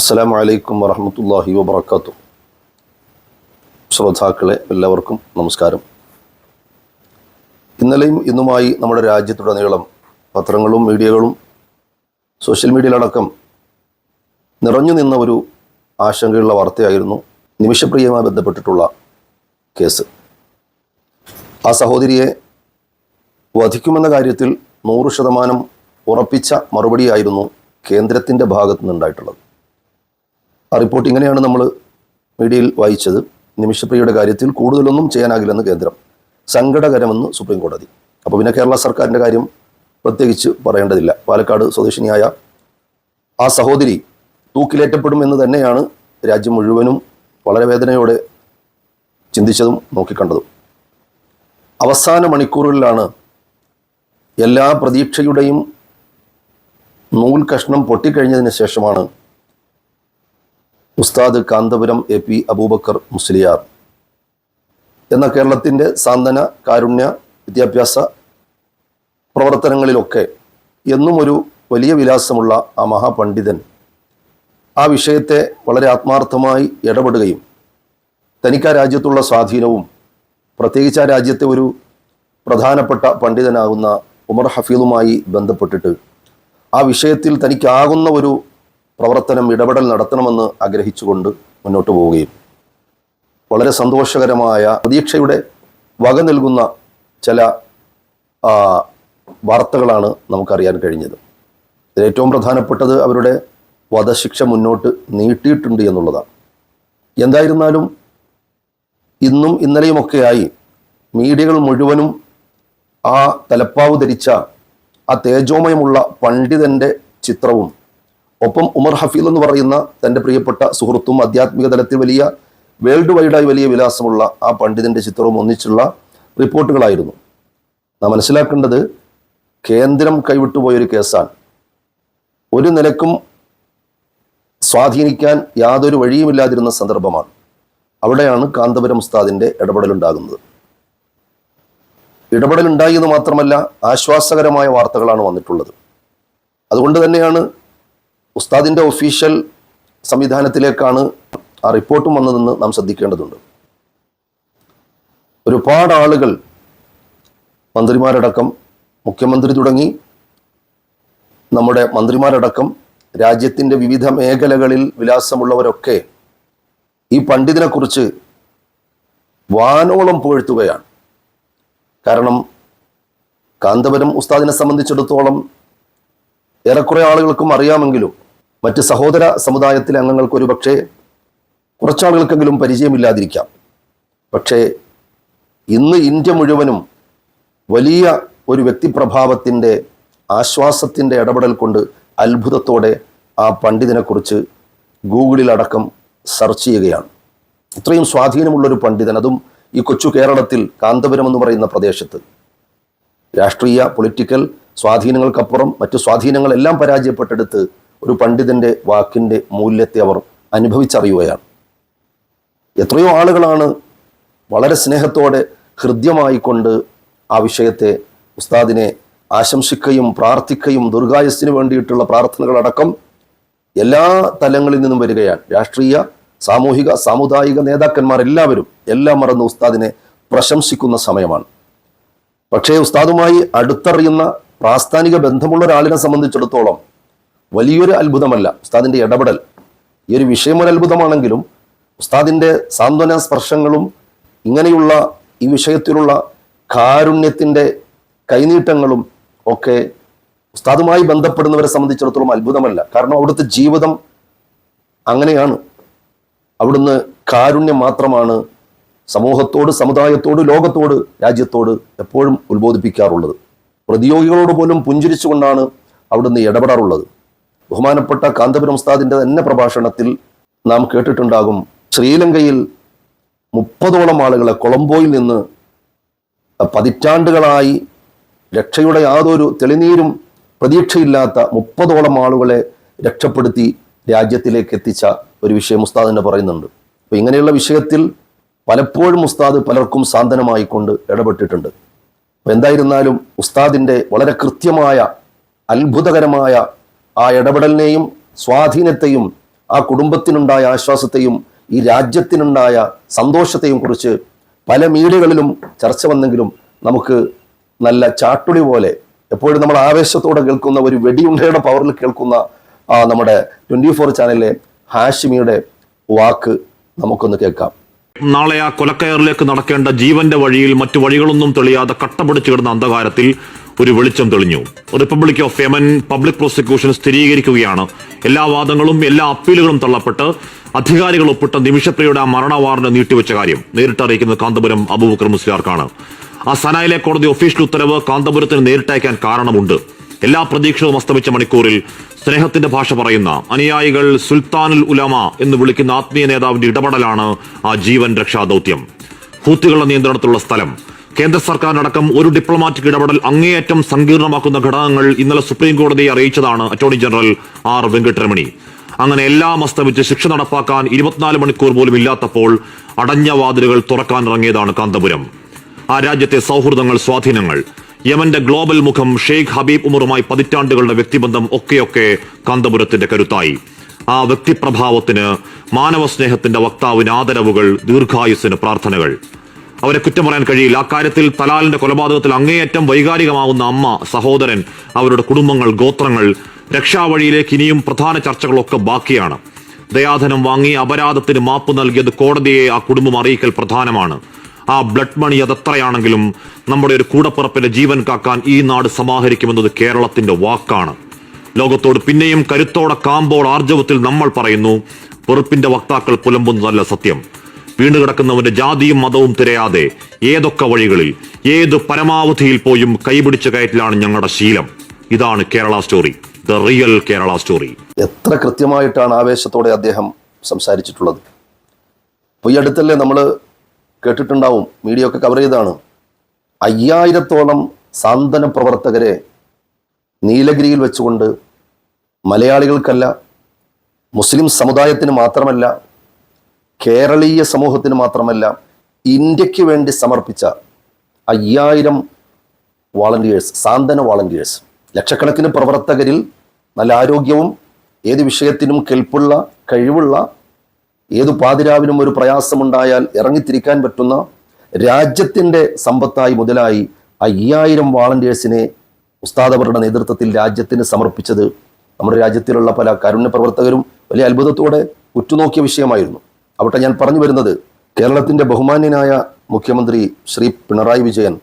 അസ്സലാമു വലൈക്കും വറഹമത്തല്ലാഹി വബർക്കാത്തു ശ്രോതാക്കളെ എല്ലാവർക്കും നമസ്കാരം. ഇന്നലെയും ഇന്നുമായി നമ്മുടെ രാജ്യത്തുടനീളം പത്രങ്ങളും മീഡിയകളും സോഷ്യൽ മീഡിയയിലടക്കം നിറഞ്ഞു നിന്ന ഒരു ആശങ്കയുള്ള വാർത്തയായിരുന്നു നിമിഷപ്രിയവുമായി ബന്ധപ്പെട്ടിട്ടുള്ള കേസ്. ആ സഹോദരിയെ വധിക്കുമെന്ന കാര്യത്തിൽ നൂറ് ശതമാനം ഉറപ്പിച്ച മറുപടിയായിരുന്നു കേന്ദ്രത്തിന്റെ ഭാഗത്തു നിന്നുണ്ടായിട്ടുള്ളത് ആ റിപ്പോർട്ട് ഇങ്ങനെയാണ് നമ്മൾ മീഡിയയിൽ വായിച്ചത്. നിമിഷപ്രിയയുടെ കാര്യത്തിൽ കൂടുതലൊന്നും ചെയ്യാനാകില്ലെന്ന് കേന്ദ്രം. സങ്കടകരമെന്ന് സുപ്രീം കോടതി അപ്പോൾ പിന്നെ കേരള സർക്കാരിന്റെ കാര്യം പ്രത്യേകിച്ച് പറയേണ്ടതില്ല. പാലക്കാട് സ്വദേശിനിയായ ആ സഹോദരി തൂക്കിലേറ്റപ്പെടും എന്ന് തന്നെയാണ് രാജ്യം മുഴുവനും വളരെ വേദനയോടെ ചിന്തിച്ചതും നോക്കിക്കണ്ടതും. അവസാന മണിക്കൂറുകളിലാണ് എല്ലാ പ്രതീക്ഷയുടെയും നൂൽ കഷ്ണം പൊട്ടിക്കഴിഞ്ഞതിന് ശേഷമാണ് ഉസ്താദ് കാന്തപുരം എ പി അബൂബക്കർ മുസ്ലിയാർ. എന്ന കേരളത്തിന്റെ സാന്ത്വന കാരുണ്യ വിദ്യാഭ്യാസ പ്രവർത്തനങ്ങളിലൊക്കെ എന്നും ഒരു വലിയ വിലാസമുള്ള ആ മഹാപണ്ഡിതൻ ആ വിഷയത്തെ വളരെ ആത്മാർത്ഥമായി ഇടപെടുകയും തനിക്ക് ആ രാജ്യത്തുള്ള സ്വാധീനവും പ്രത്യേകിച്ച് ആ രാജ്യത്തെ ഒരു പ്രധാനപ്പെട്ട പണ്ഡിതനാകുന്ന ഉമർ ഹഫീദുമായി ബന്ധപ്പെട്ടിട്ട് ആ വിഷയത്തിൽ തനിക്കാകുന്ന ഒരു പ്രവർത്തനം ഇടപെടൽ നടത്തണമെന്ന് ആഗ്രഹിച്ചുകൊണ്ട് മുന്നോട്ട് പോവുകയും. വളരെ സന്തോഷകരമായ പ്രതീക്ഷയുടെ വക നൽകുന്ന ചില വാർത്തകളാണ് നമുക്കറിയാൻ കഴിഞ്ഞത്. ഏറ്റവും പ്രധാനപ്പെട്ടത് അവരുടെ വധശിക്ഷ മുന്നോട്ട് നീട്ടിയിട്ടുണ്ട് എന്നുള്ളതാണ്. എന്തായിരുന്നാലും ഇന്നും ഇന്നലെയുമൊക്കെയായി മീഡിയകൾ മുഴുവനും ആ തലപ്പാവ് ധരിച്ച ആ തേജോമയമുള്ള പണ്ഡിതന്റെ ചിത്രവും ഒപ്പം ഉമർ ഹഫീൽ എന്ന് പറയുന്ന തന്റെ പ്രിയപ്പെട്ട സുഹൃത്തും ആധ്യാത്മിക തലത്തിൽ വലിയ വേൾഡ് വൈഡായി വലിയ വിലാസമുള്ള ആ പണ്ഡിതന്റെ ചിത്രവും ഒന്നിച്ചുള്ള റിപ്പോർട്ടുകളായിരുന്നു. നാം മനസ്സിലാക്കേണ്ടത് കേന്ദ്രം കൈവിട്ടുപോയൊരു കേസാണ്. ഒരു നിലക്കും സ്വാധീനിക്കാൻ യാതൊരു വഴിയുമില്ലാതിരുന്ന സന്ദർഭമാണ്. അവിടെയാണ് കാന്തപുരം ഉസ്താദിന്റെ ഇടപെടലുണ്ടാകുന്നത്. ഇടപെടലുണ്ടായി എന്ന് മാത്രമല്ല ആശ്വാസകരമായ വാർത്തകളാണ് വന്നിട്ടുള്ളത്. അതുകൊണ്ട് തന്നെയാണ് ഉസ്താദിന്റെ ഒഫീഷ്യൽ സംവിധാനത്തിലേക്കാണ് ആ റിപ്പോർട്ടും വന്നതെന്ന് നാം ശ്രദ്ധിക്കേണ്ടതുണ്ട്. ഒരുപാട് ആളുകൾ മന്ത്രിമാരടക്കം മുഖ്യമന്ത്രി തുടങ്ങി നമ്മുടെ മന്ത്രിമാരടക്കം രാജ്യത്തിന്റെ വിവിധ മേഖലകളിൽ വിലാസമുള്ളവരൊക്കെ ഈ പണ്ഡിതനെക്കുറിച്ച് വാനോളം പുകഴ്ത്തുകയാണ്. കാരണം കാന്തപുരം ഉസ്താദിനെ സംബന്ധിച്ചിടത്തോളം ഏറെക്കുറെ ആളുകൾക്കും അറിയാമെങ്കിലും മറ്റ് സഹോദര സമുദായത്തിലെ അംഗങ്ങൾക്ക് ഒരു പക്ഷേ കുറച്ചാളുകൾക്കെങ്കിലും പരിചയമില്ലാതിരിക്കാം. പക്ഷേ ഇന്ന് ഇന്ത്യ മുഴുവനും വലിയ ഒരു വ്യക്തിപ്രഭാവത്തിന്റെ ആശ്വാസത്തിന്റെ ഇടപെടൽ കൊണ്ട് അത്ഭുതത്തോടെ ആ പണ്ഡിതനെക്കുറിച്ച് ഗൂഗിളിലടക്കം സെർച്ച് ചെയ്യുകയാണ്. ഇത്രയും സ്വാധീനമുള്ളൊരു പണ്ഡിതൻ അതും ഈ കൊച്ചു കേരളത്തിൽ കാന്തപുരം എന്ന് പറയുന്ന പ്രദേശത്ത്. രാഷ്ട്രീയ പൊളിറ്റിക്കൽ സ്വാധീനങ്ങൾക്കപ്പുറം മറ്റു സ്വാധീനങ്ങളെല്ലാം പരാജയപ്പെട്ടെടുത്ത് ഒരു പണ്ഡിതന്റെ വാക്കിന്റെ മൂല്യത്തെ അവർ അനുഭവിച്ചറിയുകയാണ്. എത്രയോ ആളുകളാണ് വളരെ സ്നേഹത്തോടെ ഹൃദ്യമായിക്കൊണ്ട് ആ വിഷയത്തെ ഉസ്താദിനെ ആശംസിക്കുകയും പ്രാർത്ഥിക്കുകയും ദുർഗായസിന് വേണ്ടിയിട്ടുള്ള പ്രാർത്ഥനകളടക്കം എല്ലാ തലങ്ങളിൽ നിന്നും വരികയാണ്. രാഷ്ട്രീയ സാമൂഹിക സാമുദായിക നേതാക്കന്മാർ എല്ലാവരും എല്ലാം മറന്ന് ഉസ്താദിനെ പ്രശംസിക്കുന്ന സമയമാണ്. പക്ഷേ ഉസ്താദുമായി അടുത്തറിയുന്ന പ്രാസ്ഥാനിക ബന്ധമുള്ള ഒരാളിനെ സംബന്ധിച്ചിടത്തോളം വലിയൊരു അത്ഭുതമല്ല ഉസ്താദിന്റെ ഇടപെടൽ. ഈ ഒരു വിഷയം ഒരു അത്ഭുതമാണെങ്കിലും ഉസ്താദിന്റെ സാന്ത്വന സ്പർശങ്ങളും ഇങ്ങനെയുള്ള ഈ വിഷയത്തിലുള്ള കാരുണ്യത്തിന്റെ കൈനീട്ടങ്ങളും ഒക്കെ ഉസ്താദുമായി ബന്ധപ്പെടുന്നവരെ സംബന്ധിച്ചിടത്തോളം അത്ഭുതമല്ല. കാരണം അവിടുത്തെ ജീവിതം അങ്ങനെയാണ്. അവിടുന്ന് കാരുണ്യം മാത്രമാണ് സമൂഹത്തോട് സമുദായത്തോട് ലോകത്തോട് രാജ്യത്തോട് എപ്പോഴും ഉത്ബോധിപ്പിക്കാറുള്ളത്. പ്രതിയോഗികളോട് പോലും പുഞ്ചിരിച്ചുകൊണ്ടാണ് അവിടുന്ന് ഇടപെടാറുള്ളത്. ബഹുമാനപ്പെട്ട കാന്തപുരം ഉസ്താദിന്റെ തന്നെ പ്രഭാഷണത്തിൽ നാം കേട്ടിട്ടുണ്ടാകും ശ്രീലങ്കയിൽ മുപ്പതോളം ആളുകളെ കൊളംബോയിൽ നിന്ന് പതിറ്റാണ്ടുകളായി രക്ഷയുടെ യാതൊരു തെളിനീരും പ്രതീക്ഷയില്ലാത്ത മുപ്പതോളം ആളുകളെ രക്ഷപ്പെടുത്തി രാജ്യത്തിലേക്ക് എത്തിച്ച ഒരു വിഷയം ഉസ്താദ് തന്നെ പറയുന്നുണ്ട്. അപ്പൊ ഇങ്ങനെയുള്ള വിഷയത്തിൽ പലപ്പോഴും ഉസ്താദ് പലർക്കും സാന്ത്വനമായിക്കൊണ്ട് ഇടപെട്ടിട്ടുണ്ട്. എന്തായിരുന്നാലും ഉസ്താദിന്റെ വളരെ കൃത്യമായ അത്ഭുതകരമായ ആ ഇടപെടലിനെയും സ്വാധീനത്തെയും ആ കുടുംബത്തിനുണ്ടായ ആശ്വാസത്തെയും ഈ രാജ്യത്തിനുണ്ടായ സന്തോഷത്തെയും കുറിച്ച് പല മീഡിയകളിലും ചർച്ച വന്നെങ്കിലും നമുക്ക് നല്ല ചാട്ടുളി പോലെ എപ്പോഴും നമ്മൾ ആവേശത്തോടെ കേൾക്കുന്ന ഒരു വെടിയുണ്ടയുടെ പവറിൽ കേൾക്കുന്ന നമ്മുടെ ട്വന്റി ഫോർ ചാനലിലെ ഹാഷിമിയുടെ വാക്ക് നമുക്കൊന്ന് കേൾക്കാം. നാളെ ആ കൊലക്കയറിലേക്ക് നടക്കേണ്ട ജീവന്റെ വഴിയിൽ മറ്റു വഴികളൊന്നും തെളിയാതെ കട്ടപിടിച്ചു കിടന്ന അന്ധകാരത്തിൽ ഒരു വെളിച്ചം തെളിഞ്ഞു. Republic of Yemen public prosecution സ്ഥിരീകരിക്കുകയാണ്. എല്ലാ വാദങ്ങളും എല്ലാ അപ്പീലുകളും തള്ളപ്പെട്ട് അധികാരികൾ ഒപ്പിട്ട നിമിഷപ്രിയുടെ ആ മരണ വാറന്റ് നീട്ടിവെച്ച കാര്യം നേരിട്ട് അറിയിക്കുന്നത് കാന്തപുരം അബൂബക്കർ മുസ്ലിയാർക്കാണ്. ആ സനായിലെ കോടതി ഒഫീഷ്യൽ ഉത്തരവ് കാന്തപുരത്തിന് നേരിട്ടയക്കാൻ കാരണമുണ്ട്. എല്ലാ പ്രതീക്ഷകളും അസ്തമിച്ച മണിക്കൂറിൽ സ്നേഹത്തിന്റെ ഭാഷ പറയുന്ന അനുയായികൾ സുൽത്താനുൽ ഉലമ എന്ന് വിളിക്കുന്ന ആത്മീയ നേതാവിന്റെ ഇടപെടലാണ് ആ ജീവൻ രക്ഷാ ദൗത്യം. ഹൂത്തികളുടെ നിയന്ത്രണത്തിലുള്ള സ്ഥലം. കേന്ദ്ര സർക്കാരിനടക്കം ഒരു ഡിപ്ലോമാറ്റിക് ഇടപെടൽ അങ്ങേയറ്റം സങ്കീർണമാക്കുന്ന ഘടകങ്ങൾ ഇന്നലെ സുപ്രീം കോടതിയെ അറിയിച്ചതാണ് അറ്റോർണി ജനറൽ ആർ വെങ്കട്ടരമണി. അങ്ങനെ എല്ലാം അസ്തമിച്ച് ശിക്ഷ നടപ്പാക്കാൻ ഇരുപത്തിനാല് മണിക്കൂർ പോലും ഇല്ലാത്തപ്പോൾ അടഞ്ഞ വാതിലുകൾ തുറക്കാനിറങ്ങിയതാണ് കാന്തപുരം. ആ രാജ്യത്തെ സൗഹൃദങ്ങൾ സ്വാധീനങ്ങൾ. യമന്റെ ഗ്ലോബൽ മുഖം ഷെയ്ഖ് ഹബീബ് ഉമറുമായി പതിറ്റാണ്ടുകളുടെ വ്യക്തിബന്ധം ഒക്കെയൊക്കെ കാന്തപുരത്തിന്റെ കരുത്തായി. ആ വ്യക്തിപ്രഭാവത്തിന് മാനവ സ്നേഹത്തിന്റെ വക്താവിന് ആദരവുകൾ ദീർഘായുസിന് പ്രാർത്ഥനകൾ. അവരെ കുറ്റം പറയാൻ കഴിയില്ല. അക്കാര്യത്തിൽ തലാലിന്റെ കൊലപാതകത്തിൽ അങ്ങേയറ്റം വൈകാരികമാവുന്ന അമ്മ സഹോദരൻ അവരുടെ കുടുംബങ്ങൾ ഗോത്രങ്ങൾ രക്ഷാവഴിയിലേക്ക് ഇനിയും പ്രധാന ചർച്ചകളൊക്കെ ബാക്കിയാണ്. ദയാധനം വാങ്ങി അപരാധത്തിന് മാപ്പ് നൽകിയത് കോടതിയെ ആ കുടുംബം അറിയിക്കൽ പ്രധാനമാണ്. ആ ബ്ലഡ് മണി അതെത്രയാണെങ്കിലും നമ്മുടെ ഒരു കൂടപ്പുറപ്പിന്റെ ജീവൻ കാക്കാൻ ഈ നാട് സമാഹരിക്കുമെന്നത് കേരളത്തിന്റെ വാക്കാണ്. ലോകത്തോട് പിന്നെയും കരുത്തോടെ കാമ്പോൾ ആർജവത്തിൽ നമ്മൾ പറയുന്നു വെറുപ്പിന്റെ വക്താക്കൾ പുലമ്പുന്നതല്ല സത്യം. വീണ്ടുകിടക്കുന്നവന്റെ ജാതിയും മതവും തിരയാതെ ഏതൊക്കെ വഴികളിൽ ഏത് പരമാവധിയിൽ പോയും കൈപിടിച്ച കയറ്റിലാണ് ഞങ്ങളുടെ ശീലം. ഇതാണ് Kerala story the real Kerala story. എത്ര കൃത്യമായിട്ടാണ് ആവേശത്തോടെ അദ്ദേഹം സംസാരിച്ചിട്ടുള്ളത്. അപ്പോൾ ഈ അടുത്തല്ലേ നമ്മൾ കേട്ടിട്ടുണ്ടാവും. മീഡിയ ഒക്കെ കവർ ചെയ്താണ് അയ്യായിരത്തോളം സാന്ത്വന പ്രവർത്തകരെ നീലഗിരിയിൽ വെച്ചുകൊണ്ട് മലയാളികൾക്കല്ല മുസ്ലിം സമുദായത്തിന് മാത്രമല്ല കേരളീയ സമൂഹത്തിന് മാത്രമല്ല ഇന്ത്യയ്ക്ക് വേണ്ടി സമർപ്പിച്ച അയ്യായിരം വാളണ്ടിയേഴ്സ് സാന്ത്വന വാളണ്ടിയേഴ്സ് ലക്ഷക്കണക്കിന് പ്രവർത്തകരിൽ നല്ല ആരോഗ്യവും ഏത് വിഷയത്തിനും കെൽപ്പുള്ള കഴിവുള്ള ഏതു പാതിരാവിനും ഒരു പ്രയാസമുണ്ടായാൽ ഇറങ്ങിത്തിരിക്കാൻ പറ്റുന്ന രാജ്യത്തിന്റെ സമ്പത്തായി മുതലായി അയ്യായിരം വാളണ്ടിയേഴ്സിനെ ഉസ്താദ് അവരുടെ നേതൃത്വത്തിൽ രാജ്യത്തിന് സമർപ്പിച്ചത് നമ്മുടെ രാജ്യത്തിലുള്ള പല കാരുണ്യ പ്രവർത്തകരും വലിയ അത്ഭുതത്തോടെ ഉറ്റുനോക്കിയ വിഷയമായിരുന്നു. അവിടെ ഞാൻ പറഞ്ഞു വരുന്നത് കേരളത്തിന്റെ ബഹുമാന്യനായ മുഖ്യമന്ത്രി ശ്രീ പിണറായി വിജയൻ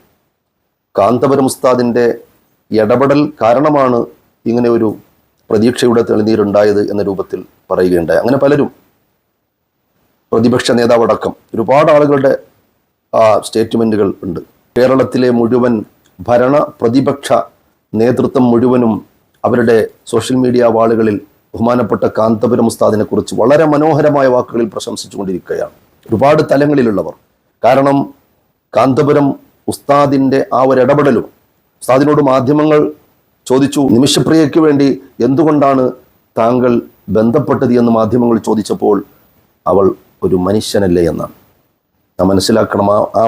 കാന്തപുരം ഉസ്താദിന്റെ ഇടപെടൽ കാരണമാണ് ഇങ്ങനെ ഒരു പ്രതീക്ഷയുടെ തെളിനീരുണ്ടായത് എന്ന രൂപത്തിൽ പറയുകയുണ്ടായി. അങ്ങനെ പലരും പ്രതിപക്ഷ നേതാവടക്കം. ഒരുപാട് ആളുകളുടെ സ്റ്റേറ്റ്മെന്റുകൾ ഉണ്ട്. കേരളത്തിലെ മുഴുവൻ ഭരണ പ്രതിപക്ഷ നേതൃത്വം മുഴുവനും അവരുടെ സോഷ്യൽ മീഡിയ വാളുകളിൽ ബഹുമാനപ്പെട്ട കാന്തപുരം ഉസ്താദിനെ കുറിച്ച് വളരെ മനോഹരമായ വാക്കുകളിൽ പ്രശംസിച്ചുകൊണ്ടിരിക്കുകയാണ്. ഒരുപാട് തലങ്ങളിലുള്ളവർ. കാരണം കാന്തപുരം ഉസ്താദിന്റെ ആ ഒരു ഇടപെടലും ഉസ്താദിനോട് മാധ്യമങ്ങൾ ചോദിച്ചു നിമിഷപ്രിയയ്ക്ക് വേണ്ടി എന്തുകൊണ്ടാണ് താങ്കൾ ബന്ധപ്പെട്ടത് എന്ന് മാധ്യമങ്ങൾ ചോദിച്ചപ്പോൾ അവൾ ഒരു മനുഷ്യനല്ലേ എന്നാണ്. നാം മനസ്സിലാക്കണം ആ ആ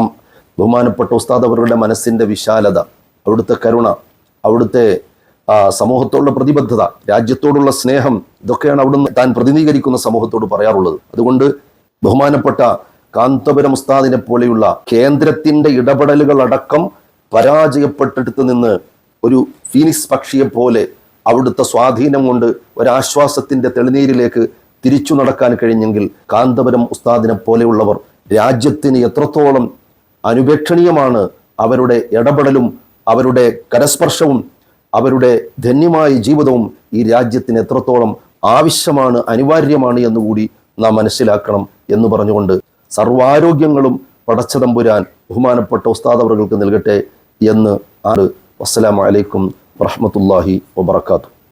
ബഹുമാനപ്പെട്ട ഉസ്താദ് അവരുടെ മനസ്സിന്റെ വിശാലത അവിടുത്തെ കരുണ അവിടുത്തെ സമൂഹത്തോടുള്ള പ്രതിബദ്ധത രാജ്യത്തോടുള്ള സ്നേഹം ഇതൊക്കെയാണ് അവിടുന്ന് താൻ പ്രതിനിധീകരിക്കുന്ന സമൂഹത്തോട് പറയാറുള്ളത്. അതുകൊണ്ട് ബഹുമാനപ്പെട്ട കാന്തപുരം ഉസ്താദിനെ പോലെയുള്ള കേന്ദ്രത്തിന്റെ ഇടപെടലുകൾ അടക്കം പരാജയപ്പെട്ടിടത്ത് നിന്ന് ഒരു ഫീനിക്സ് പക്ഷിയെ പോലെ അവിടുത്തെ സ്വാധീനം കൊണ്ട് ഒരാശ്വാസത്തിന്റെ തെളിനീരിലേക്ക് തിരിച്ചു നടക്കാൻ കഴിഞ്ഞെങ്കിൽ കാന്തപുരം ഉസ്താദിനെ പോലെയുള്ളവർ രാജ്യത്തിന് എത്രത്തോളം അനുപേക്ഷണീയമാണ് അവരുടെ ഇടപെടലും അവരുടെ കരസ്പർശവും അവരുടെ ധന്യമായ ജീവിതവും ഈ രാജ്യത്തിന് എത്രത്തോളം ആവശ്യമാണ് അനിവാര്യമാണ് എന്നുകൂടി നാം മനസ്സിലാക്കണം എന്ന് പറഞ്ഞുകൊണ്ട് സർവാരോഗ്യങ്ങളും പടച്ചതമ്പുരാൻ ബഹുമാനപ്പെട്ട ഉസ്താദ് അവർക്ക് നൽകട്ടെ എന്ന് ആണ്. വസ്സലാമലൈക്കും വറഹമത്തല്ലാഹി വബർക്കാത്തു